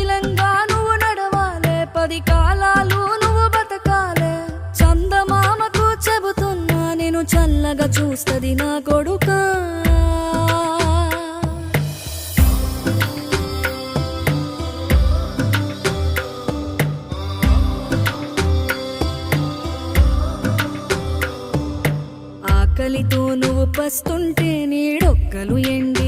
శీలంగా నువ్వు నడవాలే. పది కాలాలు నువ్వు బతకాలే. చందమామకు చెబుతున్నా నేను చల్లగా చూస్తుంది నా కొడుకా. ఆకలితో నువ్వు పస్తుంటే నీడొక్కలు ఎండి